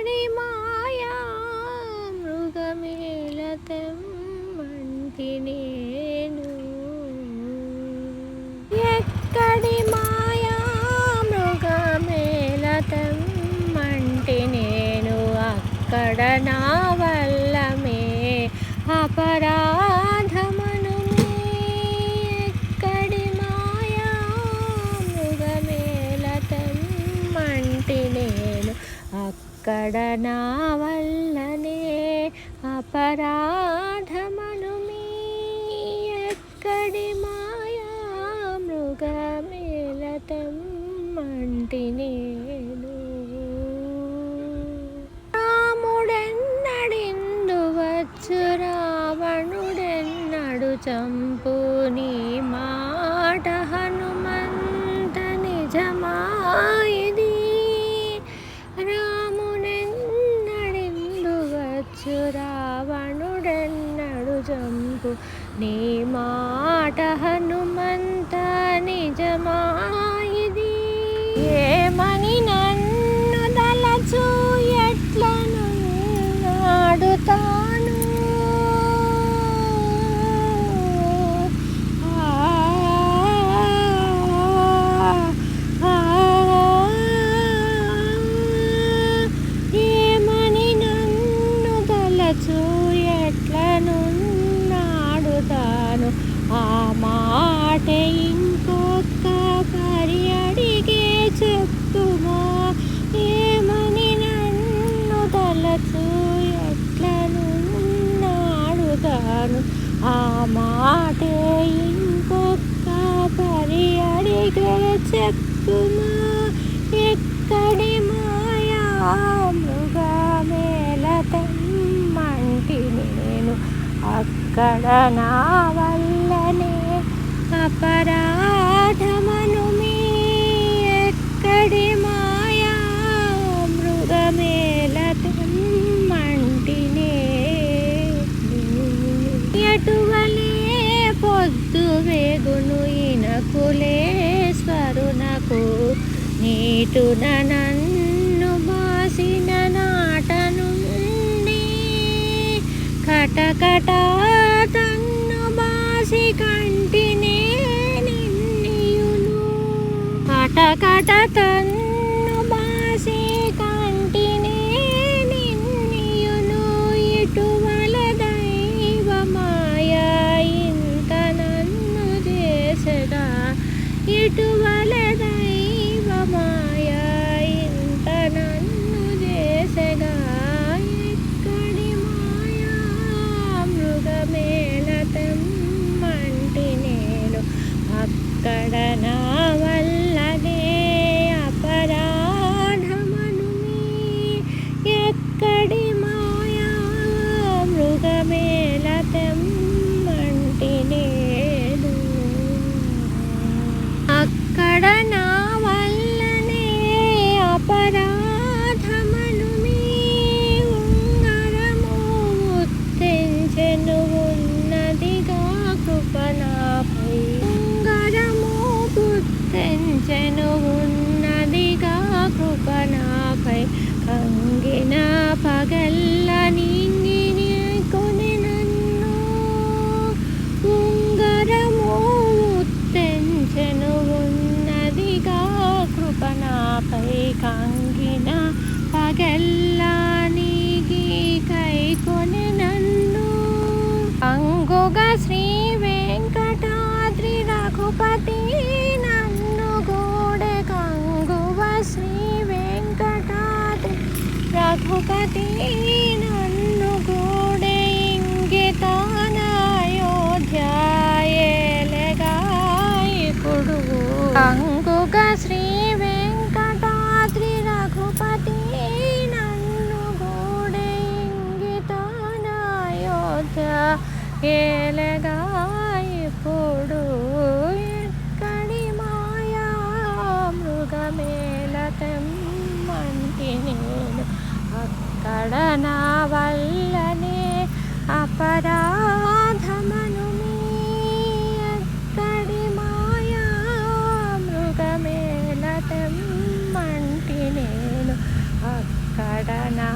ఎక్కడి మాయా మృగమేల తెమ్మంటి నేను. ఎక్కడి మాయా మృగమేల తెమ్మంటి నేను. అక్కడ నా వల్లమే అపరా ఇక్కడ నా వల్లనే అపరాధమను మీ ఎక్కడి మాయా మృగమేల తెమ్మంటి నేను. రాముడెన్నడిందు వచ్చు రావణుడెన్నడు చంపు రావణుడెన్నడు జంపు. నీ మా మాట ఇంకొక పరి అడిగే చెప్పుమా ఏమని నన్ను తలచు ఎట్లను నాడుతాను? ఆ మాటే ఇంకొక పరి అడిగే చెప్పుమా ఎక్కడి మాయా మృగమేల తెమ్మంటి నేను? అక్కడ నా వల్ల అపరాధమను మీ ఎక్కడి మాయా మృగమేల తెమ్మంటి ఎటువలే పొద్దు వేగును ఇనకులేశ్వరునకు నీటున నన్ను మాసిన నాట నుండి కటకట కటకట తన్ను బాసి కంటినే నిన్నియును ఇటువల దైవమాయ ఇంత నన్ను చేసగా ఇటువల പങ്കിന പകൽ రఘుపతి నన్ను గోడె ఇంగితానయోధ్యాయేలగా ఇప్పుడు శ్రీ వెంకటాద్రి రఘుపతి నన్ను గోడె ఇంగితానయోధ్య అపరాధమను మీ ఎక్కడి మాయా మృగమేల తెమ్మంటి నేను. అక్కడ నా